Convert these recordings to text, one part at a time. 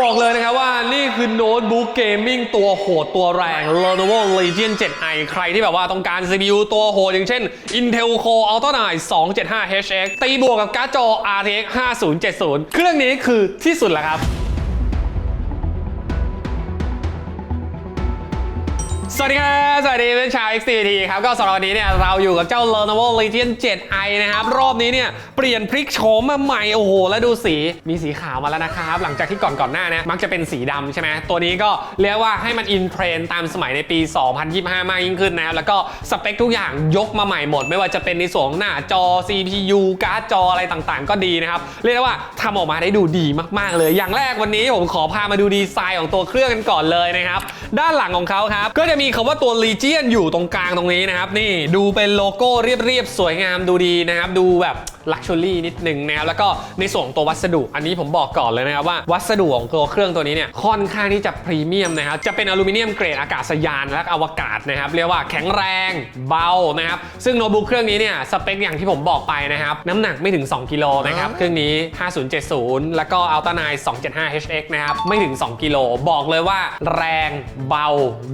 บอกเลยนะครับว่านี่คือโน้ตบุ๊กเกมมิ่งตัวโหดตัวแรง Lenovo Legion 7i ใครที่แบบว่าต้องการ CPU ตัวโหดอย่างเช่น Intel Core Ultra 9 275HX ตีบวกกับการ์ดจอ RTX 5070 เครื่องนี้คือที่สุดแล้วครับ สวัสดีครับ สวัสดีเป็นชาว XTT ครับ ก็สำหรับวันนี้เนี่ยเราอยู่กับเจ้า Lenovo Legion 7i นะครับ รอบนี้เนี่ยเปลี่ยนพลิกโฉมมาใหม่ โอ้โห แล้วดูสีมีสีขาวมาแล้วนะครับ หลังจากที่ก่อนก่อนหน้าเนี่ยมักจะเป็นสีดำใช่ไหมตัวนี้ก็เรียกว่าให้มันอินเทรนด์ตามสมัยในปี 2025 มากยิ่งขึ้นนะครับ แล้วก็สเปคทุกอย่างยกมาใหม่หมด ไม่ว่าจะเป็นในส่วนของหน้าจอ CPU การ์ดจออะไรต่างๆ ก็ดีนะครับเรียกได้ว่าทำออกมาได้ดูดีมากๆ เลย อย่างแรกวันนี้ผมขอพามาดูดีไซน์ของตัวเครื่องกันก่อนเลยนะครับด้านหลังของเขาครับก็จะมีีคำว่าตัว Legion อยู่ตรงกลางตรงนี้นะครับ นี่ดูเป็นโลโก้เรียบๆ สวยงามดูดีนะครับ ดูแบบ ลักชัวรี่นิดนึงนะครับแล้วก็ในส่วนของตัววัสดุ อันนี้ผมบอกก่อนเลยนะครับว่าวัสดุของตัวเครื่องตัวนี้เนี่ยค่อนข้างที่จะพรีเมียมนะครับจะเป็นอลูมิเนียมเกรดอากาศยานและอวกาศนะครับเรียกว่าแข็งแรงเบานะครับซึ่งโน้ตบุ๊กเครื่องนี้เนี่ยสเปคอย่างที่ผมบอกไปนะครับน้ำหนักไม่ถึง 2กิโลนะครับเครื่องนี้ 5070 แล้วก็ Ultra 9 275HX นะครับไม่ถึง 2กิโลบอกเลยว่าแรงเบา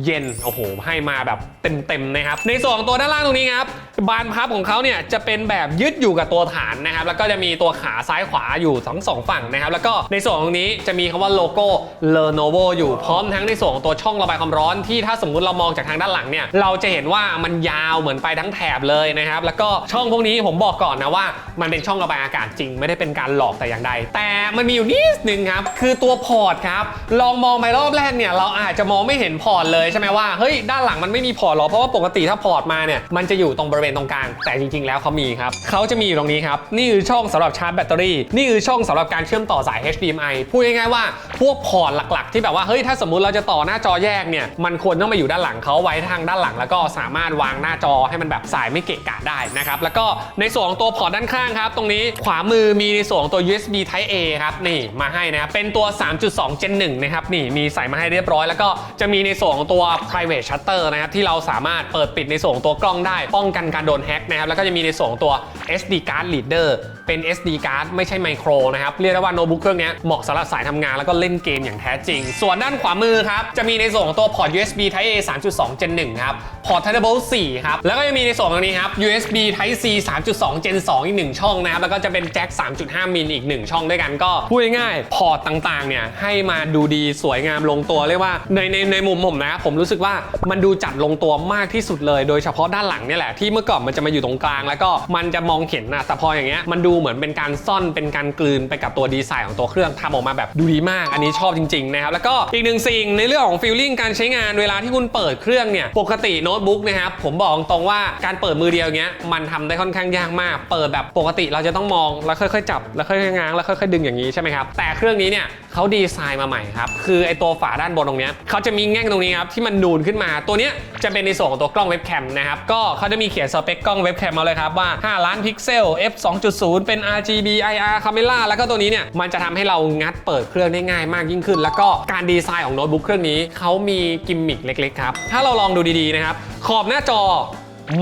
เย็นโอ้โหให้มาแบบเต็มๆนะครับในส่วนของตัวด้านล่างตรงนี้ครับ บานพับของเขาเนี่ยจะเป็นแบบยึดอยู่กับตัวฐานนะครับ แล้วก็จะมีตัวขาซ้ายขวาอยู่ทั้งสองฝั่งนะครับ แล้วก็ในส่วนตรงนี้จะมีคำว่าโลโก้ Lenovo อยู่พร้อมทั้งในส่วนของตัวช่องระบายความร้อนที่ถ้าสมมุติเรามองจากทางด้านหลังเนี่ยเราจะเห็นว่ามันยาวเหมือนไปทั้งแถบเลยนะครับ แล้วก็ช่องพวกนี้ผมบอกก่อนนะว่า มันเป็นช่องระบายอากาศจริง ไม่ได้เป็นการหลอกแต่อย่างใด แต่มันมีอยู่นิดนึงครับคือตัวพอร์ตครับลองมองไปรอบแรกเนี่ยเราอาจจะมองไม่เห็นพอร์ตเลยใช่ไหมว่าเฮ้ยด้านหลังมันไม่มีพอร์ตหรอเพราะว่าปกติถ้าพอร์ตมาเนี่ยมันจะอยู่ตรงบริเวณตรงกลาง แต่จริง ๆ แล้วเขามีครับเขาจะมีอยู่ตรงนี้ครับ นี่คือช่องสำหรับชาร์จแบตเตอรี่ นี่คือช่องสำหรับการเชื่อมต่อสาย HDMI พูดง่ายๆว่าพวกพอร์ตหลักๆ ที่แบบว่าเฮ้ยถ้าสมมุติเราจะต่อหน้าจอแยกเนี่ยมันควรต้องมาอยู่ด้านหลังเขาไว้ทางด้านหลัง แล้วก็สามารถวางหน้าจอให้มันแบบสายไม่เกะกะได้นะครับแล้วก็ในส่วนของตัวพอร์ตด้านข้างครับ ตรงนี้ขวามือมีในส่วนของตัว USB Type A ครับนี่มาให้นะครับเป็นตัว 3.2 Gen 1นะครับนี่มีใส่มาให้เรียบร้อย แล้วก็จะมีในส่วนของตัว private shutter นะครับที่เราสามารถเปิดปิดในส่วนของตัวกล้องได้ป้องกันการโดนแฮ็กนะครับแล้วก็จะมีในส่วนของตัว SD card reader เป็น SD card ไม่ใช่ไมโครนะครับเรียกได้ว่าโน้ตบุ๊กเครื่องนี้เหมาะสำหรับสายทำงานแล้วก็เล่นเกมอย่างแท้จริง ส่วนด้านขวามือครับจะมีในส่วนของตัวพอร์ต USB Type A 3.2 Gen 1ครับพอร์ต Thunderbolt 4ครับแล้วก็จะมีในส่วนตรงนี้ครับ USB Type C 3.2 Gen 2 อีก 1 ช่องนะครับแล้วก็จะเป็นแจ็ค3.5 มิลอีก 1 ช่องด้วยกันก็พูดง่ายๆพอร์ตต่างๆเนี่ยให้มาดูดีสวยงามลงตัวเรียกว่าในในในมุมผมนะผมรู้สึกว่ามันดูจัดลงตัวมากที่สุดเลย โดยเฉพาะด้านหลังเนี่ยแหละที่เมื่อก่อนมันจะมาอยู่ตรงกลาง แล้วก็มันจะมองเห็นนะแต่พออย่างเงี้ยมันดูเหมือนเป็นการซ่อนเป็นการกลืนไปกับตัวดีไซน์ของตัวเครื่องทำออกมาแบบดูดีมาก อันนี้ชอบจริงๆนะครับแล้วก็อีกหนึ่งสิ่งในเรื่องของฟีลลิ่งการใช้งานเวลาที่คุณเปิดเครื่องเนี่ยปกติโน้ตบุ๊กนะครับผมบอกตรงว่าการเปิดมือเดียวเงี้ยมันทำได้ค่อนข้างยากมาก เปิดแบบปกติเราจะต้องมองแล้วค่อยๆจับแล้วค่อยๆง้างแล้วค่อยๆดึงอย่างนี้ใช่ไหมครับแต่เครื่องนี้เนี่ย เขาดีไซน์มาใหม่ครับ คือไอตัวฝาด้านบนตรงนี้เขาจะมีแง่งตรงนี้ครับที่มันนูนขึ้นมา ตัวนี้จะเป็นในส่วนของตัวกล้องเว็บแคมนะครับ ก็เขาจะมีเขียนสเปคกล้องเว็บแคมมาเลยครับว่า 5 ล้านพิกเซล f 2.0 เป็น RGB IR camera แล้วก็ตัวนี้เนี่ยมันจะทำให้เรางัดเปิดเครื่องได้ง่ายมากยิ่งขึ้น แล้วก็การดีไซน์ของโน้ตบุ๊กเครื่องนี้เขามีกิมมิคเล็กๆครับ ถ้าเราลองดูดีๆนะครับ ขอบหน้าจอ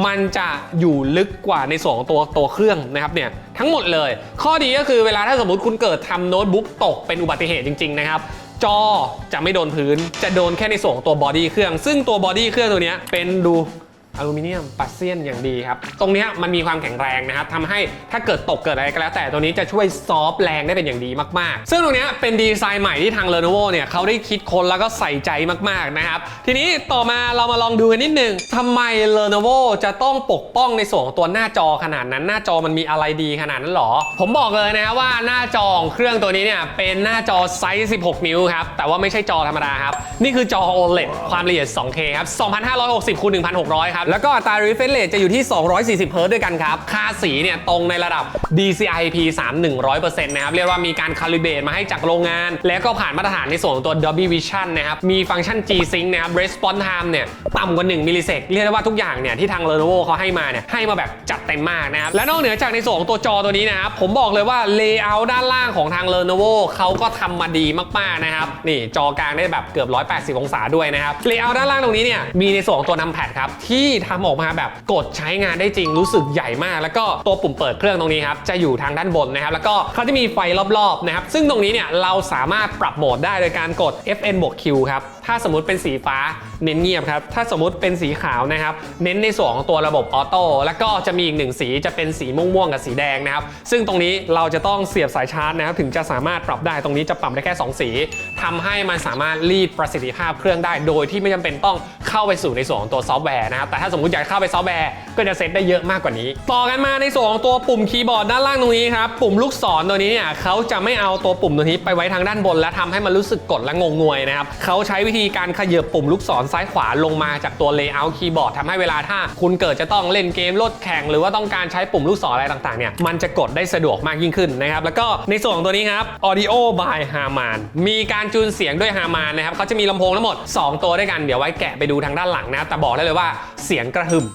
มันจะอยู่ลึกกว่าในส่วนของตัวตัวเครื่องนะครับเนี่ยทั้งหมดเลย ข้อดีก็คือเวลาถ้าสมมติคุณเกิดทำโน้ตบุ๊กตกเป็นอุบัติเหตุจริง ๆ นะครับจอจะไม่โดนพื้น จะโดนแค่ในส่วนของตัวบอดี้เครื่อง ซึ่งตัวบอดี้เครื่องตัวนี้เป็นดู อลูมิเนียมปัสเซียนอย่างดีครับ ตรงนี้มันมีความแข็งแรงนะครับทำให้ถ้าเกิดตกเกิดอะไรก็แล้ว แต่ตัวนี้จะช่วยซอฟแรงได้เป็นอย่างดีมากๆ ซึ่งตรงนี้เป็นดีไซน์ใหม่ที่ทาง Lenovo เนี่ยเขาได้คิดค้นแล้วก็ใส่ใจมากๆนะครับ ทีนี้ต่อมาเรามาลองดูกันนิดนึงทำไม Lenovo จะต้องปกป้องในส่วนของตัวหน้าจอขนาดนั้น หน้าจอมันมีอะไรดีขนาดนั้นหรอ ผมบอกเลยนะว่าหน้าจอของเครื่องตัวนี้เนี่ยเป็นหน้าจอไซส์ 16 นิ้วครับแต่ว่าไม่ใช่จอธรรมดาครับนี่คือจอ OLED ความละเอียด 2K ครับ2560คูณ1600ครับแล้วก็อัตรา refresh rate จะอยู่ที่ 240เฮิร์ตซ์ด้วยกันครับ ค่าสีเนี่ยตรงในระดับ DCI P3 100%นะครับ เรียกว่ามีการคาลิเบรตมาให้จากโรงงาน แล้วก็ผ่านมาตรฐานในส่วนของตัว Dolby Vision นะครับ มีฟังก์ชัน G-Sync นะครับ Response Time เนี่ยต่ำกว่า 1 มิลลิเซกเรียกได้ว่าทุกอย่างเนี่ยที่ทาง Lenovo เขาให้มาเนี่ยให้มาแบบจัดเต็มมากนะครับ และนอกเหนือจากในส่วนของตัวจอตัวนี้นะครับ ผมบอกเลยว่า Layout ด้านล่างของทาง Lenovo เขาก็ทำมาดีมากๆนะครับ นี่จอกลางได้แบบเกือบ 180 องศาด้วยนะครับ Layout ด้านล่างตรงนี้เนี่ยมีในส่วนของตัว numpad ครับที่ที่ทำออกมาแบบกดใช้งานได้จริงรู้สึกใหญ่มาก แล้วก็ตัวปุ่มเปิดเครื่องตรงนี้ครับจะอยู่ทางด้านบนนะครับ แล้วก็เขาจะมีไฟรอบๆนะครับ ซึ่งตรงนี้เนี่ยเราสามารถปรับโหมดได้โดยการกด FN บวก Q ครับถ้าสมมติเป็นสีฟ้าเน้นเงียบครับ ถ้าสมมติเป็นสีขาวนะครับ เน้นในส่วนของตัวระบบออโต้ แล้วก็จะมีอีกหนึ่งสีจะเป็นสีม่วงๆกับสีแดงนะครับ ซึ่งตรงนี้เราจะต้องเสียบสายชาร์จนะครับ ถึงจะสามารถปรับได้ ตรงนี้จะปรับได้แค่ 2 สีทำให้มันสามารถรีดประสิทธิภาพเครื่องได้ โดยที่ไม่จำเป็นต้องเข้าไปสู่ในส่วนของตัวซอฟต์แวร์นะครับแต่ถ้าสมมติอยากเข้าไปซอฟต์แวร์ก็จะเซตได้เยอะมากกว่านี้ ต่อกันมาในส่วนของตัวปุ่มคีย์บอร์ดด้านล่างตรงนี้ครับปุ่มลูกศรตัวนี้เนี่ยเขาจะไม่เอาตัวปุ่มตัวนี้ไปไว้ทางด้านบน และทำให้มันรู้สึกกดและงงงวยนะครับเขาใช้วิธีการขยับปุ่มลูกศรซ้ายขวาลงมาจากตัว layout คีย์บอร์ดทำให้เวลาถ้าคุณเกิดจะต้องเล่นเกมรถแข่งหรือว่าต้องการใช้ปุ่มลูกศรอะไรต่างๆเนี่ยมันจะกดได้สะดวกมากยิ่งขึ้นนะครับแล้วก็ในส่วนของตัวนี้ครับ audio by Harman มีการจูนเสียงด้วย Harman นะครับเขาจะมีลำโพงทั้งหมด 2 ตัวด้วยกันเดี๋ยวไว้แกะไปดูทางด้านหลังนะ แต่บอกได้เลยว่าเสียงกระหึ่ม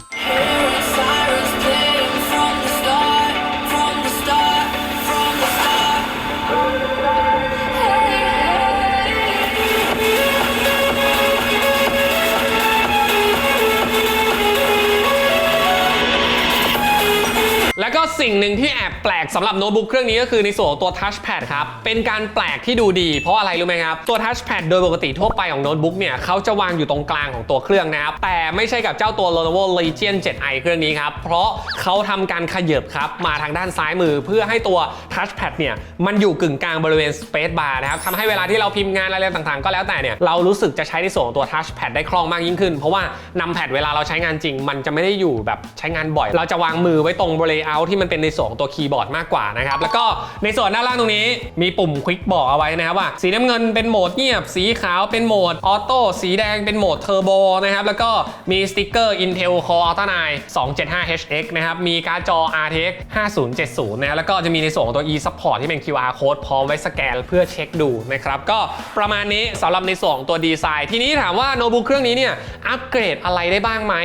สิ่งหนึ่งที่แอบแปลกสำหรับโน้ตบุ๊กเครื่องนี้ก็คือในส่วนของตัว touchpad ครับ เป็นการแปลกที่ดูดีเพราะอะไรรู้ไหมครับ ตัว touchpad โดยปกติทั่วไปของโน้ตบุ๊กเนี่ยเขาจะวางอยู่ตรงกลางของตัวเครื่องนะครับ แต่ไม่ใช่กับเจ้าตัว Lenovo Legion 7i เครื่องนี้ครับ เพราะเขาทำการขยับครับ มาทางด้านซ้ายมือเพื่อให้ตัว touchpad เนี่ยมันอยู่กึ่งกลางบริเวณ space bar นะครับทำให้เวลาที่เราพิมพ์งานอะไรต่างๆ ก็แล้วแต่เนี่ยเรารู้สึกจะใช้ในส่วนของตัว touchpad ได้คล่องมากยิ่งขึ้น เพราะว่านำแพดเวลาเราใช้งานจริง มันจะไม่ได้อยู่แบบใช้งานบ่อย เราจะวางมือไว้ตรงบริเวณที่มันเป็นในส่วนของตัวคีย์บอร์ดมากกว่านะครับ แล้วก็ในส่วนด้านล่างตรงนี้มีปุ่มควิกบอกเอาไว้นะครับว่า สีน้ำเงินเป็นโหมดเงียบ สีขาวเป็นโหมดออโต้สีแดงเป็นโหมดเทอร์โบนะครับ แล้วก็มีสติ๊กเกอร์ Intel Core Ultra 9 275HX นะครับ มีการ์ดจอ RTX 5070 นะ แล้วก็จะมีในส่วนของตัว e-support ที่เป็น QR code พร้อมไว้สแกนเพื่อเช็คดูนะครับ ก็ประมาณนี้สำหรับในส่วนของตัวดีไซน์ ทีนี้ถามว่าโน้ตบุ๊กเครื่องนี้เนี่ยอัปเกรดอะไรได้บ้างไหม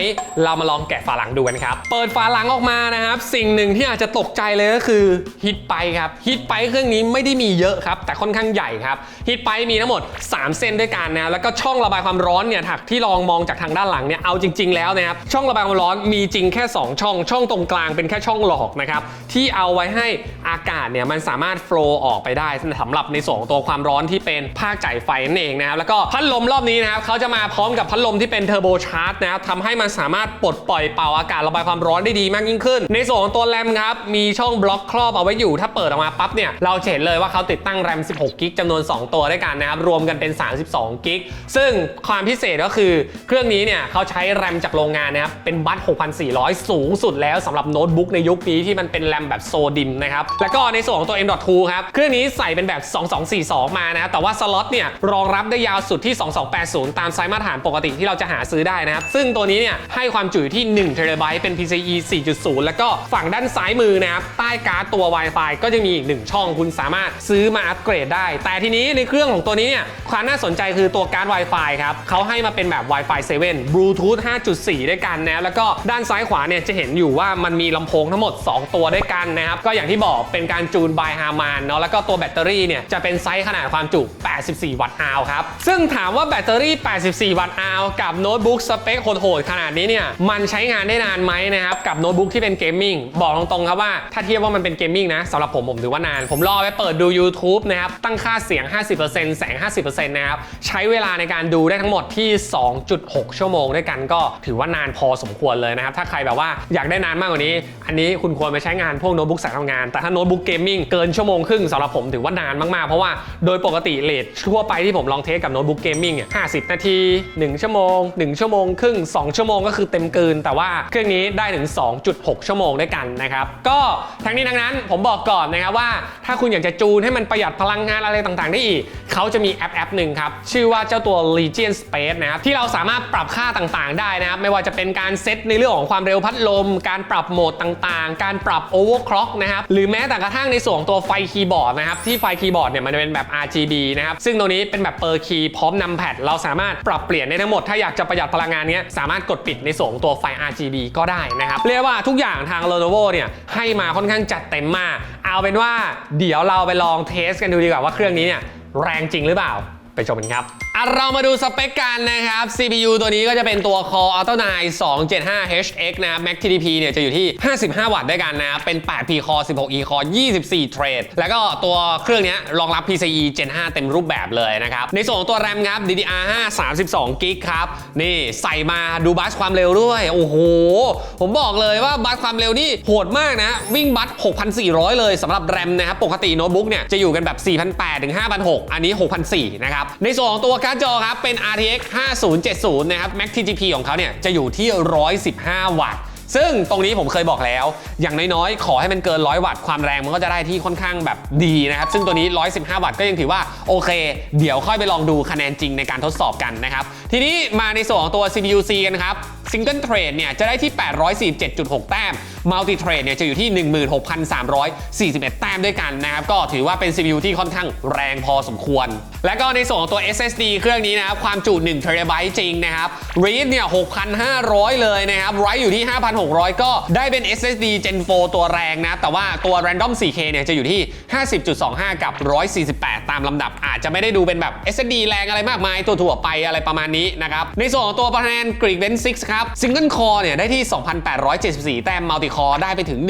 เรามาลองแกะฝาหลังดูกันครับ เปิดฝาหลังออกมานะครับ สิ่งหนึ่งที่อาจจะตกใจเลยก็คือฮิตไปครับฮิตไปเครื่องนี้ไม่ได้มีเยอะครับ แต่ค่อนข้างใหญ่ครับฮิตไปมีทั้งหมด 3 เส้นด้วยกันนะแล้วก็ช่องระบายความร้อนเนี่ยถักที่ลองมองจากทางด้านหลังเนี่ยเอาจริง ๆ แล้วนะครับช่องระบายความร้อนมีจริงแค่ 2 ช่อง ช่องตรงกลางเป็นแค่ช่องหลอกนะครับที่เอาไว้ให้อากาศเนี่ยมันสามารถโฟล์ออกไปได้สำหรับในส่วนของตัวความร้อนที่เป็นภาคจ่ายไฟนั่นเองนะครับแล้วก็พัดลมรอบนี้นะครับเขาจะมาพร้อมกับพัดลมที่เป็นเทอร์โบชาร์จนะครับทำให้มันสามารถปลดปล่อยเป่าอากาศระบายความร้อนได้ดีมากยิ่งขึ้น ในส่วนของตัวแรมครับ มีช่องบล็อกครอบเอาไว้อยู่ ถ้าเปิดออกมาปั๊บเนี่ย เราจะเห็นเลยว่าเขาติดตั้งแรม 16 กิกจำนวน 2 ตัวด้วยกันนะครับ รวมกันเป็น 32 กิก ซึ่งความพิเศษก็คือเครื่องนี้เนี่ยเขาใช้แรมจากโรงงานนะครับ เป็นบัต6,400 สูงสุดแล้วสำหรับโน้ตบุ๊กในยุคนี้ที่มันเป็นแรมแบบโซดิมนะครับ แล้วก็ในส่วนของตัว M.2 ครับ เครื่องนี้ใส่เป็นแบบ 2242 มานะแต่ว่าสล็อตเนี่ยรองรับได้ยาวสุดที่ 2280 ตามไซส์มาตรฐานปกติที่เราจะหาซื้อได้นะครับ ซึ่งตัวนี้เนี่ยให้ความจุอยู่ที่1 t b เป็น PCIe 4.0 แล้วก็ฝั่งด้านซ้ายมือนะครับใต้การ์ดตัว Wi-Fi ก็จะมีอีกหนึ่งช่องคุณสามารถซื้อมาอัปเกรดได้ แต่ทีนี้ในเครื่องของตัวนี้เนี่ยความน่าสนใจคือตัวการ์ด Wi-Fi ครับเขาให้มาเป็นแบบ Wi-Fi 7 Bluetooth 5.4 ด้วยกันนะแล้วก็ด้านซ้ายขวาเนี่ยจะเห็นอยู่ว่ามันมีลำโพงทั้งหมด 2 ตัวด้วยกันนะครับก็อย่างที่บอกเป็นการจูน by Harman เนาะแล้วก็ตัวแบตเตอรี่เนี่ยจะเป็นไซส์ขนาดความจุ 84 วัตต์อาวครับซึ่งถามว่าแบตเตอรี่ 84 วัตต์อาวกับโน้ตบุ๊กสเปคโหดๆขนาดนี้เนี่ยมันใช้งานได้นานไหมนะครับกับโน้ตบุ๊กที่เป็นเกมมิ่งบอกตรงๆครับว่าถ้าเทียบว่ามันเป็นเกมมิ่งนะสำหรับผมผมถือว่านาน ผมรอไปเปิดดู YouTube นะครับตั้งค่าเสียง 50%แสง 50%นะครับใช้เวลาในการดูได้ทั้งหมดที่ 2.6 ชั่วโมงด้วยกันก็ถือว่านานพอสมควรเลยนะครับถ้าใครแบบว่าอยากได้นานมากกว่านี้ อันนี้คุณควรไปใช้งานพวกโน้ตบุ๊กสายทำงาน แต่ถ้าโน้ตบุ๊กเกมมิ่งเกินชั่วโมงครึ่งสำหรับผมถือว่านานมากๆเพราะว่าโดยปกติเลททั่วไปที่ผมลองเทสกับโน้ตบุ๊กเกมมิ่งเนี่ย50นาที 1 ชั่วโมง 1 ชั่วโมงครึ่ง 2 ชั่วโมงก็คือเต็มเกิน แต่ว่าเครื่องนี้ได้ถึง 2.6 ชั่วโมงด้วยกันนะครับก็ทั้งนี้ทั้งนั้นผมบอกก่อนนะครับว่า ถ้าคุณอยากจะจูนให้มันประหยัดพลังงานอะไรต่างๆ ได้อีก เขาจะมีแอปแอปหนึ่งครับ ชื่อว่าเจ้าตัว Legion Space นะครับที่เราสามารถปรับค่าต่างๆ ได้นะครับ ไม่ว่าจะเป็นการเซตในเรื่องของความเร็วพัดลม การปรับโหมดต่างๆ การปรับ overclock นะครับหรือแม้แต่กระทั่งในส่วนของตัวไฟคีย์บอร์ดนะครับที่ไฟคีย์บอร์ดเนี่ยมันเป็นแบบ RGB นะครับซึ่งตรงนี้เป็นแบบเปอร์คีย์พร้อมนำแพดเราสามารถปรับเปลี่ยนได้ทั้งหมดถ้าอยากจะประหยัดพลังงานเนี้ยสามารถกดปิดในส่วนของตัวไฟ RGB ก็ได้นะครับเรียกว่าทุกอย่างทาง Lenovo เนี่ยให้มาค่อนข้างจัดเต็มมาก เอาเป็นว่าเดี๋ยวเราไปลองเทสกันดูดีกว่าว่าเครื่องนี้เนี่ยแรงจริงหรือเปล่า ชมกันครับอะเรามาดูสเปคกันนะครับ CPU ตัวนี้ก็จะเป็นตัว Core Alto 9 275 HX นะ Max TDP เนี่ยจะอยู่ที่ 55 วัตต์ด้วยกันนะ เป็น 8 P Core 16 E Core 24เทรดแล้วก็ตัวเครื่องนี้รองรับ PCIe Gen 5 เต็มรูปแบบเลยนะครับ ในส่วนของตัว RAM ครับ DDR5 32 g b ครับ นี่ใส่มาดูบัสความเร็วด้วย โอ้โห ผมบอกเลยว่าบัสความเร็วนี่โหดมากนะ วิ่งบัส 6,400 เลยสำหรับ RAM นะครับ ปกติโน้ตบุ๊กเนี่ยจะอยู่กันแบบ 4,800ถึง5,600 อันนี้ 6,400 นะครับในส่วนของตัวการ์ดจอครับ เป็น RTX 5070 นะครับ Max TGP ของเขาเนี่ยจะอยู่ที่ 115 วัตต์ซึ่งตรงนี้ผมเคยบอกแล้ว อย่างน้อยๆ ขอให้มันเกิน 100 วัตต์ความแรงมันก็จะได้ที่ค่อนข้างแบบดีนะครับ ซึ่งตัวนี้ 115 วัตต์ก็ยังถือว่าโอเค เดี๋ยวค่อยไปลองดูคะแนนจริงในการทดสอบกันนะครับ ทีนี้มาในส่วนของตัว CPU C กันครับ Single Thread เนี่ยจะได้ที่ 847.6 แต้ม Multi Thread เนี่ยจะอยู่ที่ 16,341 แต้มด้วยกันนะครับ ก็ถือว่าเป็น CPU ที่ค่อนข้างแรงพอสมควร และก็ในส่วนของตัว SSD เครื่องนี้นะครับ ความจุ1 TB จริงนะครับ Read เนี่ย 6,500 เลยนะครับ Write อยู่ที่ 5,600 ก็ได้เป็น SSD Gen 4 ตัวแรงนะ แต่ว่าตัว Random 4K เนี่ยจะอยู่ที่ 50.25 กับ 148 ตามลำดับ อาจจะไม่ได้ดูเป็นแบบ SSD แรงอะไรมากมายตัวถั่วไปอะไรประมาณนี้นะครับ ในส่วนของตัวคะแนน Geek Bench 6ครับับซิงเกิลคอเนี่ยได้ที่ 2,874 แต้มมัลติคอได้ไปถึง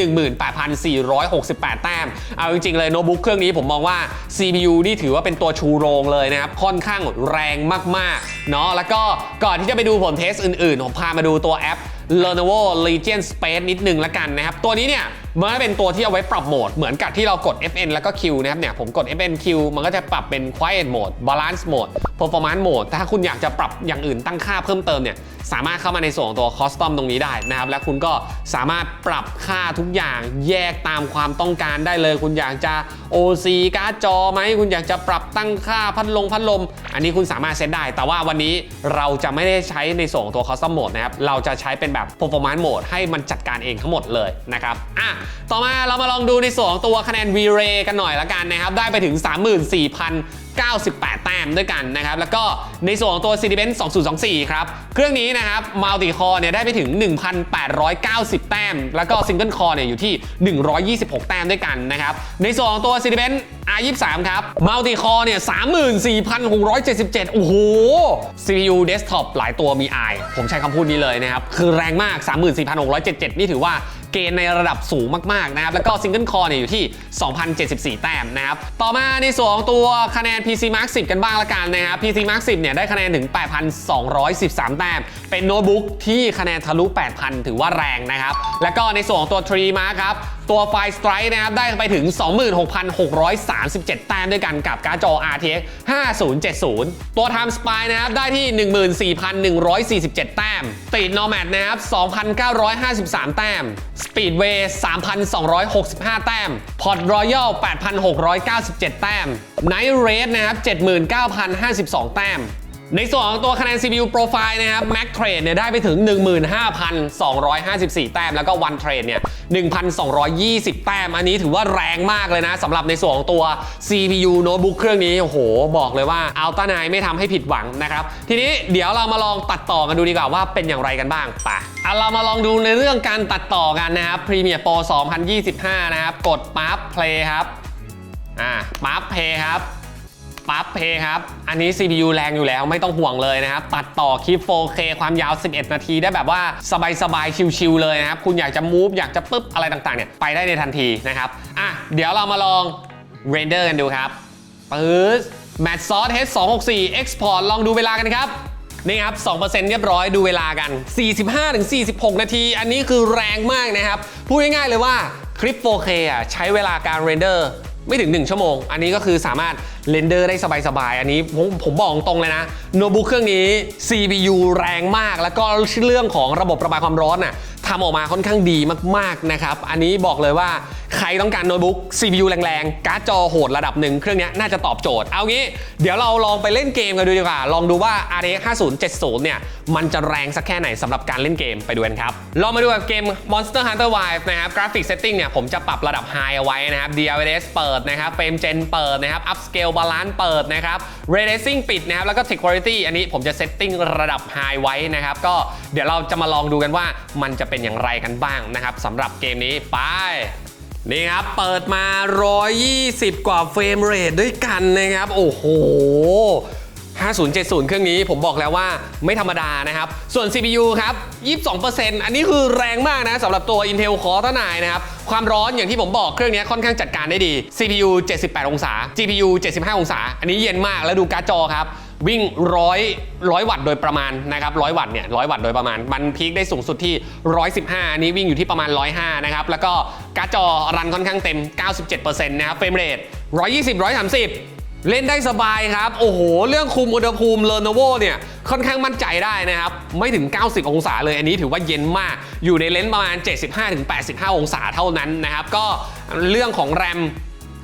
18,468 แต้ม เอาจริง ๆ เลยโน้ตบุ๊กเครื่องนี้ผมมองว่า CPU นี่ถือว่าเป็นตัวชูโรงเลยนะครับ ค่อนข้างแรงมากๆเนาะแล้วก็ก่อนที่จะไปดูผลเทสอื่นๆ ผมพามาดูตัวแอป Lenovo Legion Space นิดนึงละกันนะครับ ตัวนี้เนี่ยมันเป็นตัวที่เอาไว้ปรับโหมด เหมือนกับที่เรากด FN แล้วก็ Q นะครับเนี่ยผมกด FN Q มันก็จะปรับเป็น Quiet Mode Balance Mode Performance Mode ถ้าคุณอยากจะปรับอย่างอื่นตั้งค่าเพิ่มเติมเนี่ยสามารถเข้ามาในส่วนของตัว Custom ตรงนี้ได้นะครับ และคุณก็สามารถปรับค่าทุกอย่างแยกตามความต้องการได้เลย คุณอยากจะ OC การ์ดจอไหมคุณอยากจะปรับตั้งค่าพัดลมพัดลม อันนี้คุณสามารถเซตได้ แต่ว่าวันนี้เราจะไม่ได้ใช้ในส่วนของตัว Custom Mode นะครับเราจะใช้เป็นแบบ Performance Mode ให้มันจัดการเองทั้งหมดเลยนะครับอะต่อมาเรามาลองดูในส่วนของตัวคะแนน V-Ray กันหน่อยละกันนะครับ ได้ไปถึง 98 แต้มด้วยกันนะครับ แล้วก็ในส่วนของตัว c d b e n 2024 ครับ เครื่องนี้นะครับ Multi Core เนี่ยได้ไปถึง 1,890 แต้ม แล้วก็ Single Core เนี่ยอยู่ที่ 126 แต้มด้วยกันนะครับ ในส่วนของตัว c d b e n R23 ครับ Multi Core เนี่ย 34,677 โอ้โห CPU Desktop หลายตัวมี i ผมใช้คำพูดนี้เลยนะครับ คือแรงมาก 34,677 นี่ถือว่า เกณฑ์ในระดับสูงมากๆนะครับแล้วก็ซิงเกิลคอร์เนี่ยอยู่ที่ 2,074 แต้มนะครับต่อมาในส่วนของตัวคะแนน PC Mark 10 กันบ้างละกันนะครับ PC Mark 10เนี่ยได้คะแนนถึง 8,213 แต้ม เป็นโน้ตบุ๊กที่คะแนนทะลุ 8,000 ถือว่าแรงนะครับแล้วก็ในส่วนของตัว 3 Mark ครับ ตัวไฟ Strike นะครับได้ไปถึง 26,637 แต้มด้วยกันกับการ์ดจอ RTX 5070 ตัว Time Spy นะครับได้ที่ 14,147 แต้ม Speed Nomad นะครับ 2,953 แต้ม Speedway 3,265 แต้ม Port Royal 8,697 แต้ม Night Raid นะครับ 79,052 แต้ม ในส่วนของตัวคะแนน CPU Profile นะครับ Max Trade เนี่ยได้ไปถึง 15,254 แต้ม แล้วก็ One Trade เนี่ย 1,220 แต้ม อันนี้ถือว่าแรงมากเลยนะสำหรับในส่วนของตัว CPU โน้ตบุ๊กเครื่องนี้ โอ้โห บอกเลยว่า Alta 9ไม่ทำให้ผิดหวังนะครับ ทีนี้เดี๋ยวเรามาลองตัดต่อกันดูดีกว่าว่าเป็นอย่างไรกันบ้างไปอะเรามาลองดูในเรื่องการตัดต่อกันนะครับ Premiere Pro 2025 นะครับ กดปั๊บ Play ครับ อ่าปั๊บ Play ครับ ปั๊บเพย์ครับ อันนี้ CPU แรงอยู่แล้วไม่ต้องห่วงเลยนะครับ ตัดต่อคลิป 4K ความยาว 11 นาทีได้แบบว่าสบายๆ ชิวๆเลยนะครับ คุณอยากจะ move อยากจะปึ๊บอะไรต่างๆ เนี่ย ไปได้ในทันทีนะครับ อะ เดี๋ยวเรามาลองเรนเดอร์กันดูครับปื๊ด Match Source H264 Export ลองดูเวลากันครับนี่ครับ 2%เรียบร้อยดูเวลากัน 45-46 นาที อันนี้คือแรงมากนะครับ พูดง่ายๆเลยว่าคลิป 4K อะใช้เวลาการเรนเดอร์ ไม่ถึง 1 ชั่วโมง อันนี้ก็คือสามารถเรนเดอร์ได้สบายๆ อันนี้ผมผมบอกตรงเลยนะโน้ตบุ๊กเครื่องนี้ CPU แรงมาก แล้วก็เรื่องของระบบระบายความร้อนน่ะทำออกมาค่อนข้างดีมากๆนะครับ อันนี้บอกเลยว่า ใครต้องการโน้ตบุ๊ก CPU แรงๆ การ์ดจอโหดระดับหนึ่งเครื่องนี้น่าจะตอบโจทย์ เอางี้ เดี๋ยวเราลองไปเล่นเกมกันดูดีกว่า ลองดูว่า RTX 5070 เนี่ย มันจะแรงสักแค่ไหนสำหรับการเล่นเกมไปดูกันครับ ลองมาดูกับเกม Monster Hunter Wilds นะครับ Graphic Setting เนี่ย ผมจะปรับระดับ High เอาไว้นะครับ DLSS เปิดนะครับ Frame Gen เปิดนะครับ Upscale Balance เปิดนะครับ Ray Tracing ปิดนะครับ แล้วก็ Text Quality อันนี้ผมจะ Setting ระดับ High ไว้นะครับ ก็เดี๋ยวเราจะมาลองดูกันว่ามันจะเป็นอย่างไรกันบ้างนะครับสำหรับเกมนี้ไป นี่ครับ เปิดมา 120 กว่าเฟรมเรทด้วยกันนะครับ โอ้โห 5070 เครื่องนี้ผมบอกแล้วว่าไม่ธรรมดานะครับ ส่วน CPU ครับ 22%อันนี้คือแรงมากนะสำหรับตัว Intel Core 9นะครับ ความร้อนอย่างที่ผมบอกเครื่องนี้ค่อนข้างจัดการได้ดี CPU 78 องศา GPU 75 องศา อันนี้เย็นมากแล้วดูการ์ดจอครับ วิ่งร้อยร้อยวัตต์โดยประมาณนะครับร้อยวัตต์เนี่ยร้อยวัตต์โดยประมาณ มันพีคได้สูงสุดที่ 115 อันนี้วิ่งอยู่ที่ประมาณ 105 นะครับ แล้วก็การ์ดจอรันค่อนข้างเต็ม 97%นะครับเฟรมเรท120 130เล่นได้สบายครับ โอ้โห เรื่องคุมอุณหภูมิ Lenovo เนี่ย ค่อนข้างมั่นใจได้นะครับ ไม่ถึง 90 องศาเลย อันนี้ถือว่าเย็นมาก อยู่ในเลนส์ประมาณ 75-85 องศาเท่านั้นนะครับ ก็เรื่องของแรม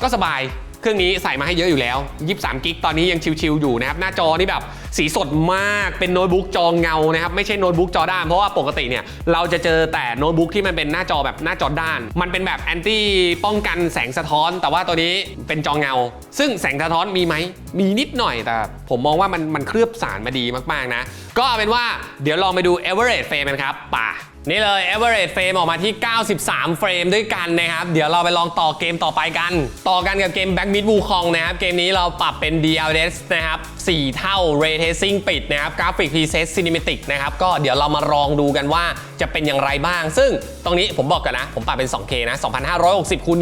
ก็สบาย เครื่องนี้ใส่มาให้เยอะอยู่แล้ว 23 กิกตอนนี้ยังชิวๆอยู่นะครับหน้าจอนี่แบบสีสดมากเป็นโน้ตบุ๊กจอเงานะครับไม่ใช่โน้ตบุ๊กจอด้าน เพราะว่าปกติเนี่ยเราจะเจอแต่โน้ตบุ๊กที่มันเป็นหน้าจอแบบหน้าจอด้าน มันเป็นแบบแอนตี้ป้องกันแสงสะท้อน แต่ว่าตัวนี้เป็นจอเงา ซึ่งแสงสะท้อนมีไหมมีนิดหน่อยแต่ ผมมองว่ามันมันเคลือบสารมาดีมากๆนะ ก็เอาเป็นว่าเดี๋ยวลองไปดู average frame กันครับป่า นี่เลย average frame ออกมาที่ 93 เฟรมด้วยกันนะครับ เดี๋ยวเราไปลองต่อเกมต่อไปกัน ต่อกันกับเกม Back Mid Wukong นะครับ เกมนี้เราปรับเป็น DLSS นะครับ 4 เท่า Ray Tracing ปิดนะครับ Graphic Preset Cinematic นะครับ ก็เดี๋ยวเรามาลองดูกันว่าจะเป็นอย่างไรบ้าง ซึ่งตรงนี้ผมบอกกันนะ ผมปรับเป็น 2K นะ 2560คูณ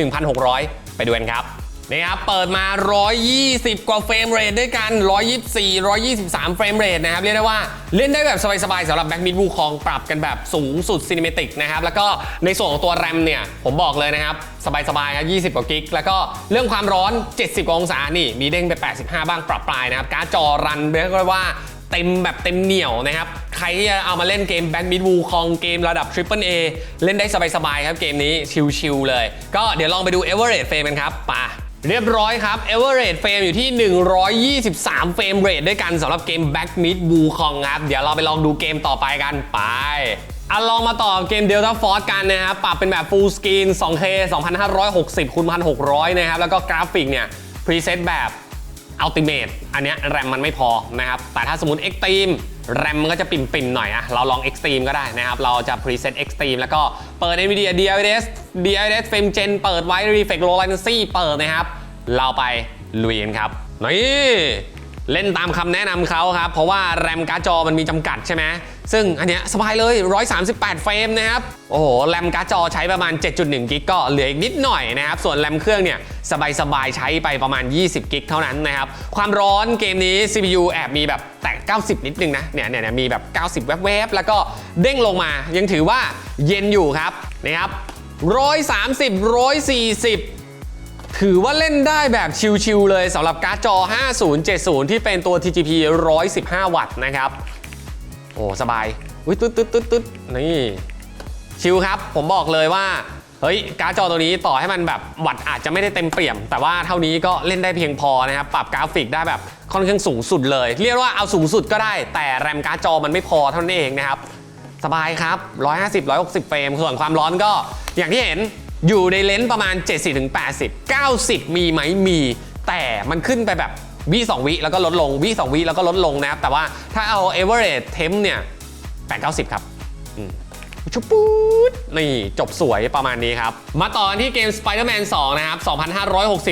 1600 ไปดูกันครับ นี่ครับ เปิดมา 120 กว่าเฟรมเรทด้วยกัน 124 123 เฟรมเรทนะครับ เรียกได้ว่าเล่นได้แบบสบายๆสำหรับแบ็กมิดวูคองปรับกันแบบสูงสุดซีนิเมติกนะครับ แล้วก็ในส่วนของตัวแรมเนี่ย ผมบอกเลยนะครับ สบายๆครับ 20 กว่ากิก แล้วก็เรื่องความร้อน 70 กว่าองศา นี่ มีเด้งไป 85 บ้างปรับปลายนะครับ การ์ดจอรันเรียกได้ว่าเต็มแบบเต็มเหนียวนะครับ ใครที่จะเอามาเล่นเกม Back Mid Wu Kong เกมระดับ Triple A เล่นได้สบายๆครับเกมนี้ชิลๆเลย ก็เดี๋ยวลองไปดู Average Frame กันครับไป่ะ เรียบร้อยครับ Average Frame อยู่ที่ 123 เฟรมเรทด้วยกันสำหรับเกม Back Meet Wukong ครับ เดี๋ยวเราไปลองดูเกมต่อไปกันไปอะลองมาต่อเกม Delta Force กันนะครับปรับเป็นแบบ Full Screen 2K 2560คูณ1600 นะครับ แล้วก็กราฟิกเนี่ย preset แบบ อัลติเมทอันเนี้ยแรมมันไม่พอนะครับ แต่ถ้าสมมติ Extreme แรมมันก็จะปิ่มๆหน่อยอะเราลอง Extreme ก็ได้นะครับ เราจะ preset Extreme แล้วก็เปิด NVIDIA DLSS DLSS Frame Gen เปิดไว้ Reflex Low Latency เปิดนะครับ เราไปลุยกันครับ นี่ เล่นตามคำแนะนำเขาครับ เพราะว่าแรมการ์ดจอมันมีจำกัดใช่ไหม ซึ่งอันเนี้ยสบายเลย 138 เฟรมนะครับ โอ้โห แรมการ์ดจอใช้ประมาณ 7.1 กิกก็เหลืออีกนิดหน่อยนะครับ ส่วนแรมเครื่องเนี่ยสบายๆ ใช้ไปประมาณ 20 กิกเท่านั้นนะครับ ความร้อนเกมนี้ CPU แอบมีแบบแตะ90 นิดนึงนะ เนี่ยเนี่ยเนี่ยมีแบบ 90 แวบๆ แล้วก็เด้งลงมา ยังถือว่าเย็นอยู่ครับนี่ครับ 130 140ถือว่าเล่นได้แบบชิลๆเลยสำหรับการ์ดจอ 5070 ที่เป็นตัว TGP 115 วัตต์นะครับ โอ้สบายอุ้ยตึ๊ดตึ๊ดตึ๊ดตึ๊ดนี่ชิลครับ ผมบอกเลยว่าเฮ้ยการ์ดจอตัวนี้ต่อให้มันแบบวัตต์อาจจะไม่ได้เต็มเปี่ยม แต่ว่าเท่านี้ก็เล่นได้เพียงพอนะครับปรับกราฟิกได้แบบค่อนข้างสูงสุดเลย เรียกว่าเอาสูงสุดก็ได้ แต่แรมการ์ดจอมันไม่พอเท่านั้นเองนะครับสบายครับ 150 160 เฟรม ส่วนความร้อนก็อย่างที่เห็นอยู่ในเลนส์ประมาณ 70-80 90 มีไหมมี แต่มันขึ้นไปแบบ วิ2วิแล้วก็ลดลงวิ2วิแล้วก็ลดลงนะครับ แต่ว่าถ้าเอา average temp เนี่ย890ครับอืมชุบปุ๊ดนี่จบสวยประมาณนี้ครับ มาต่อกันที่เกม Spider-Man 2 นะครับ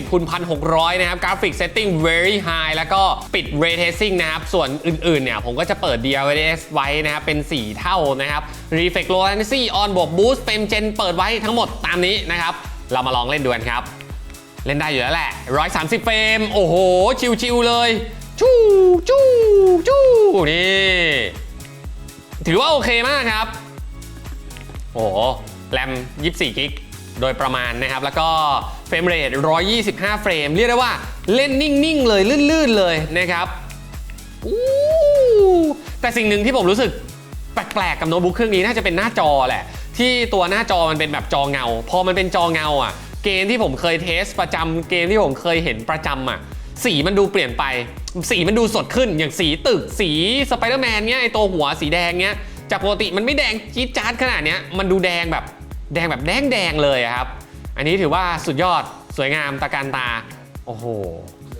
2560คูณ1600 นะครับ กราฟิก setting very high แล้วก็ปิด ray tracing นะครับ ส่วนอื่นๆ เนี่ย ผมก็จะเปิด DLSS ไว้นะครับ เป็น 4 เท่านะครับ reflect low latency on บวก boost frame gen เปิดไว้ทั้งหมดตามนี้นะครับ เรามาลองเล่นดูกันครับ เล่นได้อยู่แล้วแหละ 130 เฟรม โอ้โห ชิวๆเลยจู้จู้จู้นี่ ถือว่าโอเคมากครับ โอ้โห แรม 24 กิก โดยประมาณนะครับ แล้วก็เฟรมเรท 125 เฟรม เรียกได้ว่าเล่นนิ่ง ๆ เลย ลื่น ๆ เลยนะครับแต่สิ่งหนึ่งที่ผมรู้สึกแปลกๆกับโน้ตบุ๊กเครื่องนี้น่าจะเป็นหน้าจอแหละ ที่ตัวหน้าจอมันเป็นแบบจอเงา พอมันเป็นจอเงาอะ เกมที่ผมเคยเทสประจำเกมที่ผมเคยเห็นประจำอะสีมันดูเปลี่ยนไป สีมันดูสดขึ้นอย่างสีตึกสีสไปเดอร์แมนเนี้ยไอตัวหัวสีแดงเนี้ยจากปกติมันไม่แดงจี๊ดจ๊าดขนาดเนี้ยมันดูแดงแบบแดงแบบแดงแดงเลยครับ อันนี้ถือว่าสุดยอดสวยงามตะการตา โอ้โห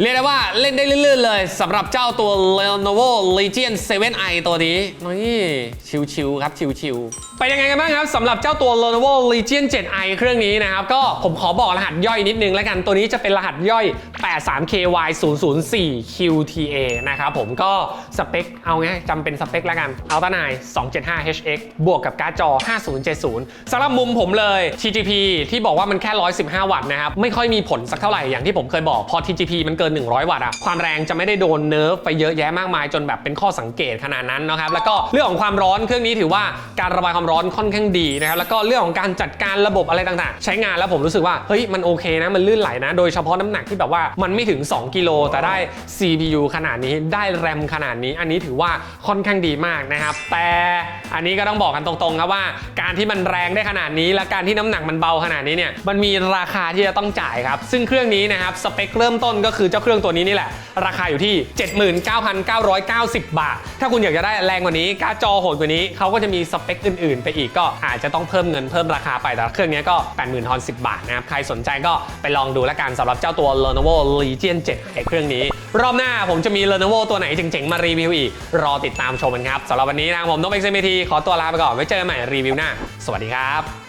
เรียกได้ว่าเล่นได้ลื่นๆเลยสำหรับเจ้าตัว Lenovo Legion 7i ตัวนี้นี่ชิวๆครับชิวๆไปยังไงกันบ้างครับสำหรับเจ้าตัว Lenovo Legion 7i เครื่องนี้นะครับ ก็ผมขอบอกรหัสย่อยนิดนึงแล้วกันตัวนี้จะเป็นรหัสย่อย 83KY004QTA นะครับผมก็สเปค เอาไงจำเป็นสเปคแล้วกัน Ultra 9 275HX บวกกับการ์ดจอ 5070สำหรับมุมผมเลย TGP ที่บอกว่ามันแค่ 115 วัตต์นะครับไม่ค่อยมีผลสักเท่าไหร่อย่างที่ผมเคยบอกพอ TGP มันเกิน 100 วัตต์อะความแรงจะไม่ได้โดนเนิร์ฟไปเยอะแยะมากมายจนแบบเป็นข้อสังเกตขนาดนั้นนะครับแล้วก็เรื่องของความร้อนเครื่องนี้ถือว่าการระบายความร้อนค่อนข้างดีนะครับแล้วก็เรื่องของการจัดการระบบอะไรต่างๆ ใช้งานแล้วผมรู้สึกว่าเฮ้ยมันโอเคนะมันลื่นไหลนะ โดยเฉพาะน้ำหนักที่แบบว่ามันไม่ถึง 2 กิโลแต่ได้ CPU ขนาดนี้ได้แรมขนาดนี้ อันนี้ถือว่าค่อนข้างดีมากนะครับ แต่อันนี้ก็ต้องบอกกันตรงๆครับว่า การที่มันแรงได้ขนาดนี้ และการที่น้ำหนักมันเบาขนาดนี้เนี่ยมันมีราคาที่จะต้องจ่ายครับ ซึ่งเครื่องนี้นะครับสเปคเริ่มต้นก็คือเจ้าเครื่องตัวนี้นี่แหละ ราคาอยู่ที่ 79,990 บาท ถ้าคุณอยากจะได้แรงกว่านี้การ์ดจอโหดกว่านี้เขาก็จะมีสเปคอื่นๆ ไปอีกก็อาจจะต้องเพิ่มเงินเพิ่มราคาไปแต่เครื่องนี้ก็ 80,000ทอน10 บาทนะครับ ใครสนใจก็ไปลองดูแล้วกันสำหรับเจ้าตัว Lenovo Legion 7ไอเครื่องนี้ รอบหน้าผมจะมี Lenovo ตัวไหนเจ๋งๆมารีวิวอีก รอติดตามชมกันครับสำหรับวันนี้ทางผมนก XMT ขอตัวลาไปก่อนไว้เจอกันใหม่รีวิวหน้า สวัสดีครับ